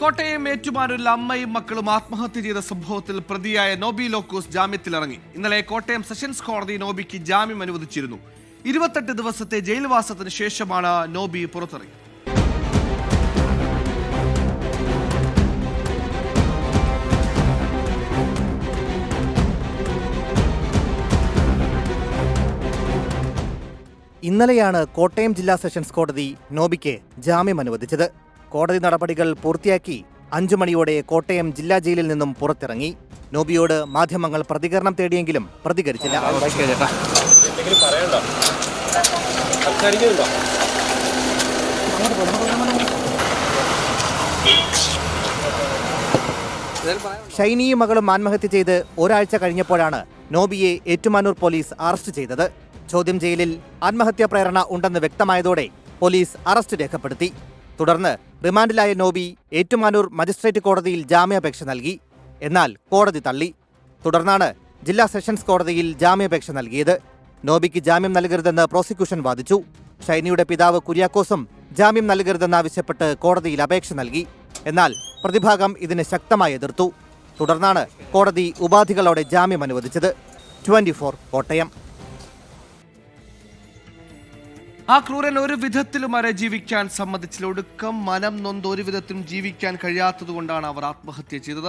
കോട്ടയം ഏറ്റുമാനൂരിൽ അമ്മയും മക്കളും ആത്മഹത്യ ചെയ്ത സംഭവത്തിൽ പ്രതിയായ നോബി ലോക്കോസ് ജാമ്യത്തിലിറങ്ങി. ഇന്നലെ കോട്ടയം സെഷൻസ് കോടതി നോബിക്ക് ജാമ്യം അനുവദിച്ചിരുന്നു. ഇരുപത്തെട്ട് ദിവസത്തെ ജയിൽവാസത്തിന് ശേഷമാണ് നോബി പുറത്തിറങ്ങിയത്. ഇന്നലെയാണ് കോട്ടയം ജില്ലാ സെഷൻസ് കോടതി നോബിക്ക് ജാമ്യം അനുവദിച്ചത്. കോടതി നടപടികൾ പൂർത്തിയാക്കി അഞ്ചു മണിയോടെ കോട്ടയം ജില്ലാ ജയിലിൽ നിന്നും പുറത്തിറങ്ങി. നോബിയോട് മാധ്യമങ്ങൾ പ്രതികരണം തേടിയെങ്കിലും പ്രതികരിച്ചില്ല. ഷൈനിയും മകളും ആത്മഹത്യ ചെയ്ത് ഒരാഴ്ച കഴിഞ്ഞപ്പോഴാണ് നോബിയെ ഏറ്റുമാനൂർ പോലീസ് അറസ്റ്റ് ചെയ്തത്. ചോദ്യം ചെയ്യലിൽ ആത്മഹത്യാ പ്രേരണ ഉണ്ടെന്ന് വ്യക്തമായതോടെ പോലീസ് അറസ്റ്റ് രേഖപ്പെടുത്തി. തുടർന്ന് റിമാൻഡിലായ നോബി ഏറ്റുമാനൂർ മജിസ്ട്രേറ്റ് കോടതിയിൽ ജാമ്യാപേക്ഷ നൽകി. എന്നാൽ കോടതി തള്ളി. തുടർന്നാണ് ജില്ലാ സെഷൻസ് കോടതിയിൽ ജാമ്യാപേക്ഷ നൽകിയത്. നോബിക്ക് ജാമ്യം നൽകരുതെന്ന് പ്രോസിക്യൂഷൻ വാദിച്ചു. ഷൈനിയുടെ പിതാവ് കുര്യാക്കോസും ജാമ്യം നൽകരുതെന്നാവശ്യപ്പെട്ട് കോടതിയിൽ അപേക്ഷ നൽകി. എന്നാൽ പ്രതിഭാഗം ഇതിന് ശക്തമായി എതിർത്തു. തുടർന്നാണ് കോടതി ഉപാധികളോടെ ജാമ്യം അനുവദിച്ചത്. ട്വന്റി കോട്ടയം. ആ ക്രൂരൻ ഒരു വിധത്തിലും വരെ ജീവിക്കാൻ സമ്മതിച്ചില്ല. ഒടുക്കം മനം നൊന്ത് ഒരു വിധത്തിലും ജീവിക്കാൻ കഴിയാത്തത് കൊണ്ടാണ് അവർ ആത്മഹത്യ ചെയ്തത്.